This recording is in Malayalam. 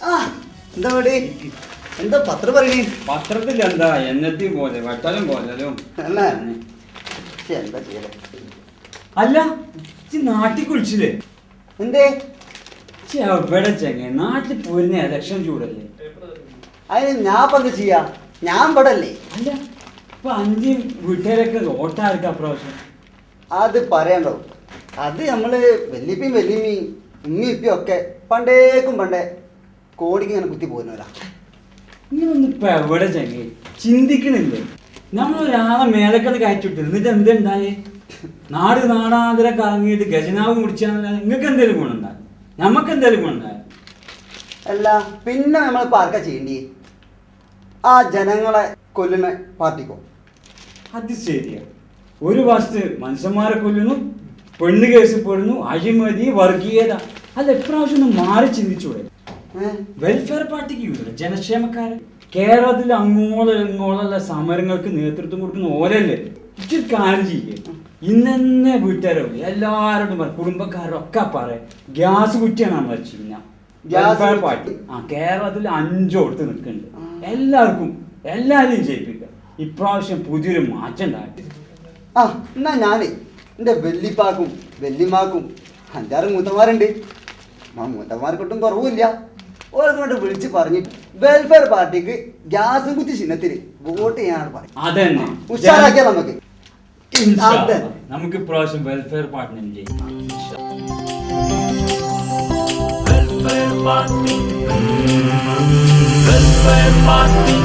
ആ എന്താ വേണ്ടി എന്താ പത്രം പറയണേ? പത്രത്തിൽ എന്താ എന്നത്തെയും പോലെ വെട്ടലും പോലും അല്ല? ശ്ശെ, എന്താ ചെയ്യലേ? അല്ല നാട്ടിൽ കുളിച്ചില്ലേ? എന്തേ? ഇജ്ജ് എവിടെ ചെങ്ങ? നാട്ടിൽ പോരുന്ന ഇലക്ഷൻ ചൂടല്ലേ? അതിന് ഞാൻ ഇപ്പൊ എന്താ ചെയ്യാ? ഞാൻ ഇവിടെ അല്ലേ അല്ല ഇപ്പൊ അഞ്ച് വീട്ടുകാരൊക്കെ ഓട്ടാർക്ക് അപ്രാവശ്യം അത് പറയണ്ടോ? അത് നമ്മൾ വല്യപ്പയും വല്യമ്മയും ഉമ്മയും ഒക്കെ പണ്ടേക്കും പണ്ടേ കോടിക്ക് ഇങ്ങനെ കുത്തി പോകുന്നവരാ. എവിടെ ചെങ്ങ ചിന്തിക്കണില്ലേ? നമ്മളൊരാളെ മേലക്കത് കയറ്റിവിട്ടു എന്നിട്ട് എന്തുണ്ടായേ നാട് നാടാന്തര കറങ്ങിയിട്ട് ഗജനാവ് മുടിച്ചാൽ നിങ്ങൾക്ക് എന്തെങ്കിലും ഗുണമുണ്ടായി? നമുക്ക് എന്തെങ്കിലും ഗുണമുണ്ടായി? അല്ല പിന്നെ നമ്മൾ പാർക്ക ചെയ്യേണ്ടി? ആ ജനങ്ങളെ കൊല്ലുന്ന പാർട്ടിക്കോ? അത് ശരിയാ. ഒരു വശത്ത് മനുഷ്യന്മാരെ കൊല്ലുന്നു പെണ്ണ് കേസിൽ പെടുന്നു അഴിമതി വർഗീയത. അല്ല എപ്രാവശ്യം ഒന്ന് മാറി ചിന്തിച്ചു വെൽഫെയർ പാർട്ടിക്ക് യൂണിറ്റ് ജനക്ഷേമക്കാരൻ കേരളത്തിൽ അങ്ങോളം ഇങ്ങോളമുള്ള സമരങ്ങൾക്ക് നേതൃത്വം കൊടുക്കുന്ന ഓരല്ലേ? ഇച്ചിരി കാര്യം ചെയ്യേ. ഇന്നെ വീട്ടുകാരോ എല്ലാവരോടും പറ. കുടുംബക്കാരോടും ഒക്കെ പറയാം ഗ്യാസ് കുറ്റിയാണ് നമ്മൾ വെച്ചിരുന്ന വെൽഫെയർ പാർട്ടി ആ കേരളത്തിൽ അഞ്ചോ അഞ്ചോടത്ത് നിൽക്കുന്നുണ്ട്. എല്ലാവർക്കും എല്ലാവരെയും ജയിപ്പിക്കുക. ഇപ്രാവശ്യം പുതിയൊരു മാറ്റം ഉണ്ടാക്കി ആ എന്നാ ഞാനേ എന്റെ വെല്ലിപ്പാക്കും വെല്ലിമാക്കും അഞ്ചാറ് മൂത്തമാരുണ്ട്. ആ മൂത്തമാർക്കൊട്ടും കുറവില്ല ഓരോട് വിളിച്ച് പറഞ്ഞു വെൽഫെയർ പാർട്ടിക്ക് ഗ്യാസും കുത്തി ചിഹ്നത്തിൽ വോട്ട് ചെയ്യാനാണ് പറയും അതന്നെ ഉഷാറാക്കിയാൽ നമുക്ക് ഇൻഷാ അതെ. അല്ലാ. നമുക്ക് ഇപ്രാവശ്യം വെൽഫെയർ പാർട്ടിനെ ജയിക്കാം Welfare Party. Welfare Party.